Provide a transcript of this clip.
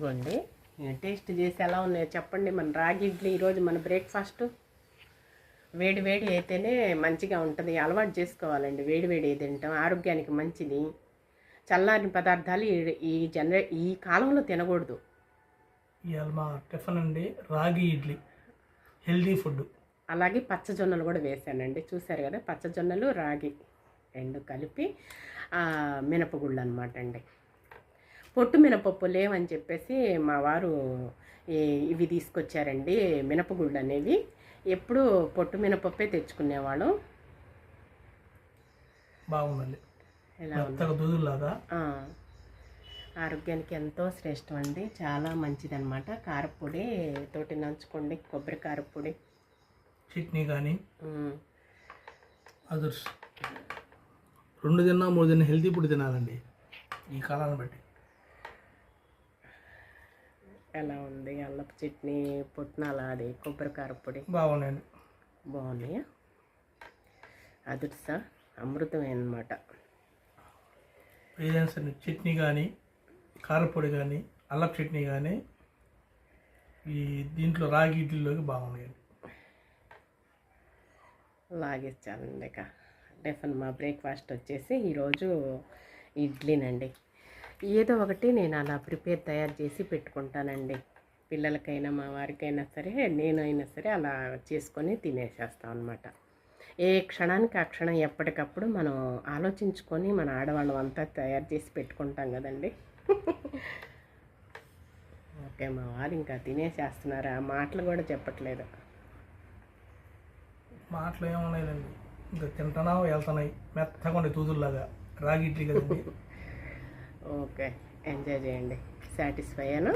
ఇదిగోండి. టేస్ట్ చేసి ఎలా ఉన్నాయో చెప్పండి. మన రాగి ఇడ్లీ ఈరోజు మన బ్రేక్ఫాస్ట్. వేడి వేడి అయితేనే మంచిగా ఉంటుంది. అలవాటు చేసుకోవాలండి. వేడి వేడి తింటాం. ఆరోగ్యానికి మంచిది. చల్లారిన పదార్థాలు ఈ- జనరే ఈ కాలంలో తినకూడదు. ఇవాళ మా టిఫిన్ అండి రాగి ఇడ్లీ. Healthy food. అలాగే పచ్చజొన్నలు కూడా వేసానండి. చూశారు కదా? పచ్చజొన్నలు రాగి రెండు కలిపి మినపగుళ్ళు అనమాట అండి. పొట్టు మినపప్పు లేవని చెప్పేసి మా వారు ఇవి తీసుకొచ్చారండి మినపగుళ్ళు అనేవి. ఎప్పుడు పొట్టు మినపప్పే తెచ్చుకునేవాళ్ళం. బాగుందండి. దూదులాగా ఆరోగ్యానికి ఎంతో శ్రేష్టం అండి. చాలా మంచిదన్నమాట. కారపొడి తోటి నంచుకోండి కొబ్బరి కారపొడి. చట్నీ కానీ. అదర్స్ రెండు తిన్నా మూడు తిన్నా హెల్తీ ఫుడ్ తినాలండి. ఈ కాలాన్ని బట్టి. ఎలా ఉంది? అల్లపు చట్నీ పుట్నాల అది కొబ్బరి కారపొడి బాగున్నాయండి. బాగున్నాయా? అదుర్సా అమృతం అనమాట ఏదైనా సరే చట్నీ కానీ కారపొడి కానీ అల్లపు చట్నీ కానీ ఈ దీంట్లో రాగి ఇడ్లీలోకి బాగున్నాయండి. లాగేచ్చానండి ఇక. టిఫిన్ మా బ్రేక్ఫాస్ట్ వచ్చేసి ఈరోజు ఇడ్లీనండి. ఏదో ఒకటి నేను అలా ప్రిపేర్ తయారు చేసి పెట్టుకుంటానండి. పిల్లలకైనా మా వారికైనా సరే నేనైనా సరే అలా చేసుకొని తినేసేస్తాం అనమాట ఏ క్షణానికి ఆ క్షణం ఎప్పటికప్పుడు మనం ఆలోచించుకొని మన ఆడవాళ్ళం అంతా తయారు చేసి పెట్టుకుంటాం కదండి. ఓకే మా వారు ఇంకా తినేసేస్తున్నారు? ఆ మాటలు కూడా చెప్పట్లేదు. మాటలు ఏమన్నాయండి ఇంకా తింటున్నావు వెళ్తున్నాయి. మెత్తగా ఉండే తూదుల్లాగా రాగి ఇడ్లీ కదండి. ఓకే. ఎంజాయ్ చేయండి. సాటిస్ఫై అను